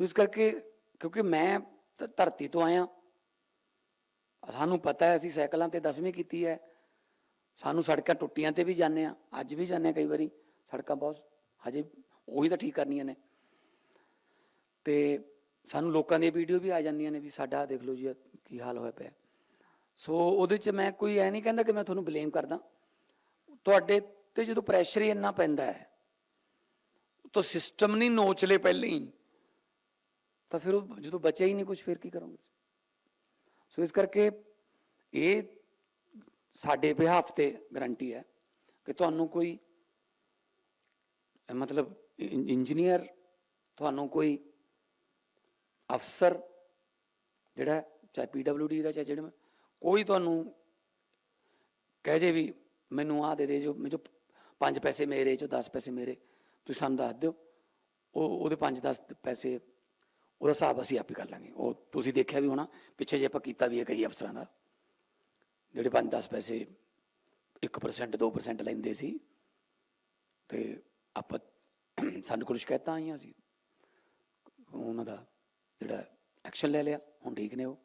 ਸੋ ਇਸ ਕਰਕੇ ਕਿਉਂਕਿ ਮੈਂ ਧਰਤੀ ਤੋਂ ਆਇਆ। ਸਾਨੂੰ ਪਤਾ ਹੈ, ਅਸੀਂ ਸਾਈਕਲਾਂ ਤੇ 10ਵੀਂ ਕੀਤੀ ਹੈ। ਸਾਨੂੰ ਸੜਕਾਂ ਟੁੱਟੀਆਂ ਤੇ ਵੀ ਜਾਂਦੇ ਆ ਅੱਜ ਵੀ ਜਾਂਦੇ ਆ ਕਈ ਵਾਰੀ। ਸੜਕਾਂ ਬਹੁਤ ਹਜੇ ਉਹੀ ਤਾਂ ਠੀਕ ਕਰਨੀਆਂ ਨੇ। ਤੇ ਸਾਨੂੰ ਲੋਕਾਂ ਦੀਆਂ ਵੀਡੀਓ ਵੀ ਆ ਜਾਂਦੀਆਂ ਨੇ ਵੀ ਸਾਡਾ ਦੇਖ ਲਓ ਜੀ ਕੀ ਹਾਲ ਹੋਇਆ ਪਿਆ। ਸੋ ਉਹਦੇ ਚ ਮੈਂ ਕੋਈ ਐ ਨਹੀਂ ਕਹਿੰਦਾ ਕਿ ਮੈਂ ਤੁਹਾਨੂੰ ਬਲੇਮ ਕਰਦਾ। ਤੁਹਾਡੇ ਤੇ ਜਦੋਂ ਪ੍ਰੈਸ਼ਰ ਹੀ ਇੰਨਾ ਪੈਂਦਾ ਹੈ, ਤਾਂ ਸਿਸਟਮ ਨਹੀਂ ਨੋਚ ਲੇ ਪਹਿਲਾਂ ਹੀ। ਤਾਂ ਫਿਰ ਉਹ ਜਦੋਂ ਬਚਿਆ ਹੀ ਨਹੀਂ ਕੁਝ ਫਿਰ ਕੀ ਕਰੋਗੇ ਸੋ ਇਸ ਕਰਕੇ ਇਹ ਸਾਡੇ ਬਿਹਾਫ ਤੇ ਗਰੰਟੀ ਹੈ ਕਿ ਤੁਹਾਨੂੰ ਕੋਈ ਮਤਲਬ ਇੰਜੀਨੀਅਰ ਤੁਹਾਨੂੰ ਕੋਈ ਅਫਸਰ ਜਿਹੜਾ ਹੈ, ਚਾਹੇ ਪੀਡਬਲਯੂਡੀ ਦਾ ਚਾਹੇ ਜਿਹੜੇ ਕੋਈ ਤੁਹਾਨੂੰ ਕਹਿ ਜੇ ਵੀ ਮੈਨੂੰ ਆਹ ਦੇ ਦੇ ਜੋ ਜੋ 5 ਪੈਸੇ ਮੇਰੇ ਚੋਂ 10 ਪੈਸੇ ਮੇਰੇ ਤੁਸੀਂ ਸਾਨੂੰ ਦੱਸ ਦਿਓ। ਉਹ ਉਹਦੇ 5-10 ਪੈਸੇ ਉਹਦਾ ਹਿਸਾਬ ਅਸੀਂ ਆਪ ਹੀ ਕਰ ਲਾਂਗੇ। ਉਹ ਤੁਸੀਂ ਦੇਖਿਆ ਵੀ ਹੋਣਾ, ਪਿੱਛੇ ਜੇ ਆਪਾਂ ਕੀਤਾ ਵੀ ਹੈ ਕਈ ਅਫਸਰਾਂ ਦਾ, ਜਿਹੜੇ 5-10 ਪੈਸੇ 1% 2% ਲੈਂਦੇ ਸੀ, ਤੇ ਆਪਾਂ ਸਾਨੂੰ ਕੋਲ ਸ਼ਿਕਾਇਤਾਂ ਆਈਆਂ ਸੀ। ਉਹਨਾਂ ਦਾ ਜਿਹੜਾ ਐਕਸ਼ਨ ਲੈ ਲਿਆ, ਹੁਣ ਠੀਕ ਨੇ ਉਹ।